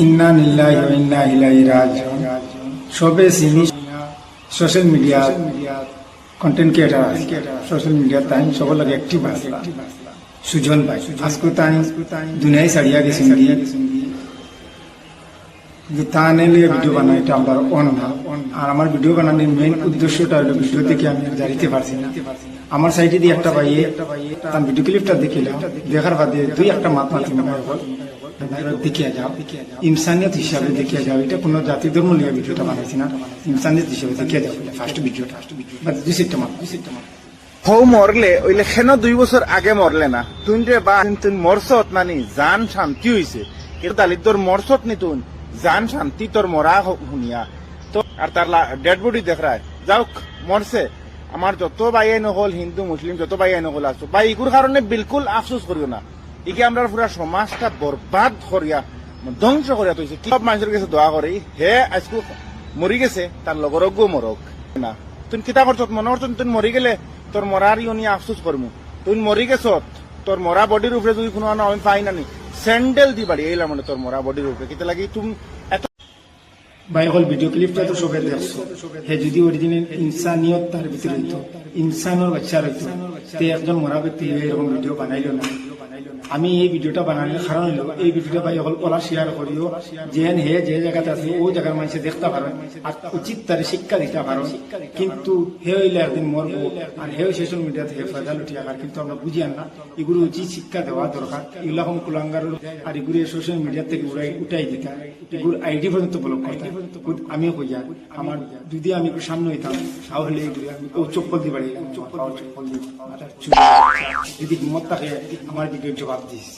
ইন্না নিল্লাহি ওয়া ইন্না ইলাইহি রাজিউন। সবে চিনি social media content creator social media তাই সবার লাগে একটি বাসলা সুজন ভাই আজকে তাই দুনিয়ায় গিয়ে। যে তা নিলে ভিডিও বানাই এটা আমার অন না। আর আমার ভিডিও বানানোর মেইন উদ্দেশ্যটা হলো ভিডিও দেখে আমি জানিতে পারছি না। আমার সাইডে দিয়ে একটা ভাইয়ে ভিডিও ক্লিপটা দেখিলাম। দেখার বাদে দুই একটা মাত মাতি হয় ইনসানিয়ত হিসাবে যাও। এটা জাতি ধর্ম বানাইছি না। ইনসানিয়ত হিসাবে যাও ফার্স্ট হৌ মরলে, ওইলে খেন দুই বছর আগে মরলে না। তুই বা নানি, জান শান্তি হইছে। কিন্তু দালিত তোর নি জান শান্তি তোর মরা শুনিয়া তো, আর তার ডেড বডি দেখ যাওক, মরছে। আমার যত বাইয়াই নহল হিন্দু, মুসলিম, যত বাইয়াই নহল আছো বা ইগুর কারণে বিলকুল আফসোস করিও না। ইকে আমরা পুরা সমাজটা বরবাদ করিয়া ধ্বংস করিয়া তুইছে সব মানুষের কাছে দোয়া করি হে আজকু মরি গেছে তার লগরজ্ঞ মরক না তুই কিতা করছত মনে করছ তুই মরি গেলে তোর মরার ইউনি আফসোস করমু তুই মরি গেছ তোর মরা বডির উপরে যদি কোনো আমি পাই নানি স্যান্ডেল দি বাড়ি মানে তোর মরা বডির উপরে কিতা লাগি তুমি এত ভাই হল ভিডিও ক্লিপটা তো সবাই দেখছ। হে, যদি অরিজিনাল ইনসানিয়ত তার ভিতরে হইতো, ইনসানের বাচ্চা রইতো তে একজন মরা ব্যক্তি এরকম ভিডিও বানাইলো না। আমি এই ভিডিওটা বানানোর কারণ হলো এই ভিডিওটা ভাই হল ওলা শেয়ার করিও যেন হে, যে জায়গাতে আছে, ও জায়গার মানুষে দেখতে পারো আর উচিত তার শিক্ষা দিতে পারো। কিন্তু হে হইলে একদিন মরবো আর হে সোশ্যাল মিডিয়াতে হে ফায়দা লুটি আকার কিন্তু আমরা বুঝি না এগুলো উচিত শিক্ষা দেওয়া দরকার। এগুলো কম কুলাঙ্গার আর এগুলো সোশ্যাল মিডিয়া থেকে উঠাই দিতে। এগুলো আইডি পর্যন্ত ব্লক করতে। আর আমার যদি আমি একটু সামনে হইতাম, তাহলে আমি ও চপ্পল দিয়ে বাড়ি চপ্পল চপ্পল দিয়ে যদি হিম্মত থাকে, আমার দিকে জবাব দিস।